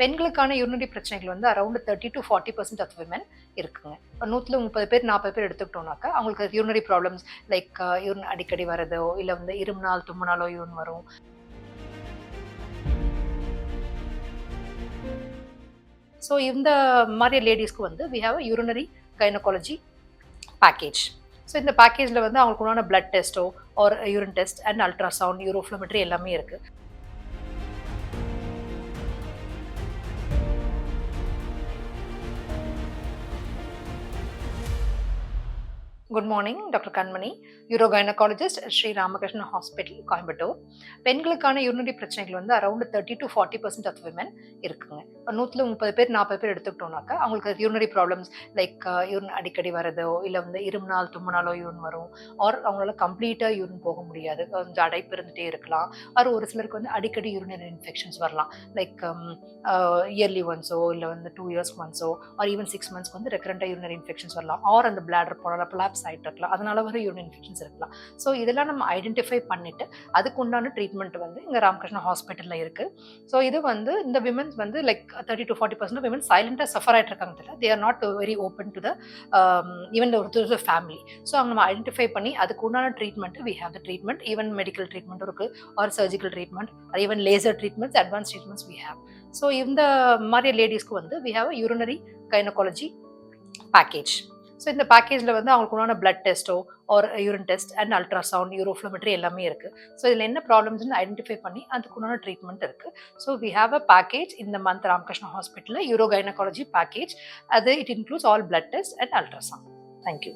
பெண்களுக்கான யூரினரி பிரச்சனைகள் வந்து around thirty to forty percent of women இருக்குங்க. நூற்றில் முப்பது பேர் நாற்பது பேர் எடுத்துக்கிட்டோம்னாக்கா அவங்களுக்கு யூரினரி ப்ராப்ளம்ஸ் லைக் யூரின் அடிக்கடி வரதோ இல்லை வந்து இருமுனால் தும்முனாலோ யூரின் வரும். ஸோ இந்த மாதிரி லேடிஸ்க்கு வந்து we have urinary gynaecology package so இந்த பேக்கேஜில் வந்து அவங்களுக்கு உண்டான பிளட் டெஸ்ட்டோ ஒரு urine test and ultrasound uroflowmetry எல்லாமே இருக்குது good morning doctor Kanmani uro gynaecologist Sri Ramakrishna hospital Coimbatore பெண்களுக்கான யூரினரி பிரச்சனைகள் வந்து around thirty to forty percent of women இருக்குங்க. நூற்றில் முப்பது பேர் நாற்பது பேர் எடுத்துக்கிட்டோம்னாக்கா அவங்களுக்கு யூரினரி ப்ராப்ளம்ஸ் லைக் யூரின் அடிக்கடி வரதோ இல்லை வந்து இருமுனால் தும்முனாலோ யூரின் வரும் ஆர் அவங்களால கம்ப்ளீட்டாக யூரின் போக முடியாது. கொஞ்சம் அடைப்பு இருந்துகிட்டே இருக்கலாம் ஆர் ஒரு சிலருக்கு வந்து அடிக்கடி யூரினரி இன்ஃபெக்ஷன்ஸ் வரலாம். லைக் இயர்லி ஒன்ஸோ இல்லை வந்து டூ இயர்ஸ் ஒன்ஸோ ஆர் ஈவன் சிக்ஸ் மந்த்ஸ்க்கு வந்து ரெக்கரண்டாக யூரினரி இன்ஃபெக்ஷன்ஸ் வரலாம். ஆர் அந்த பிளாடர் போனால பிளாப்ஸ் ஆகிட்டு இருக்கலாம். அதனால வர யூரின் இன்ஃபெக்ஷன்ஸ் இருக்கலாம். ஸோ இதெல்லாம் நம்ம ஐடென்டிஃபை பண்ணிட்டு அதுக்கு உண்டான ட்ரீட்மெண்ட் வந்து இங்கே ராமகிருஷ்ணா ஹாஸ்பிட்டலில் இருக்குது ஸோ இது வந்து இந்த விமன்ஸ் வந்து like thirty to forty percent women சைலண்டாக சஃபர் ஆகிட்டு இருக்காங்க தெரியல. They are not very open to the even ஒரு ஃபேமிலி ஸோ அவங்க நம்ம ஐடென்டிஃபை பண்ணி அதுக்கு உண்டான treatment we have the treatment even medical treatment இருக்குது or surgical treatment even laser treatments advance treatments we have so இந்த மாதிரி லேடிஸ்க்கு வந்து we have urinary gynaecology package so இந்த பேக்கேஜில் வந்து அவங்களுக்கு உண்டான பிளட் டெஸ்ட்டோ ஒரு urine test and ultrasound uroflowmetry எல்லாமே இருக்குது ஸோ இதில் என்ன ப்ராப்ளம்ஸ்னு ஐடென்டிஃபை பண்ணி அதுக்கு உண்டான ட்ரீட்மெண்ட் இருக்குது so we have a package இந்த மந்த் ராமகிருஷ்ணா ஹாஸ்பிட்டலில் யூரோ கைனகாலஜி பேக்கேஜ் அது it includes all blood test and ultrasound thank you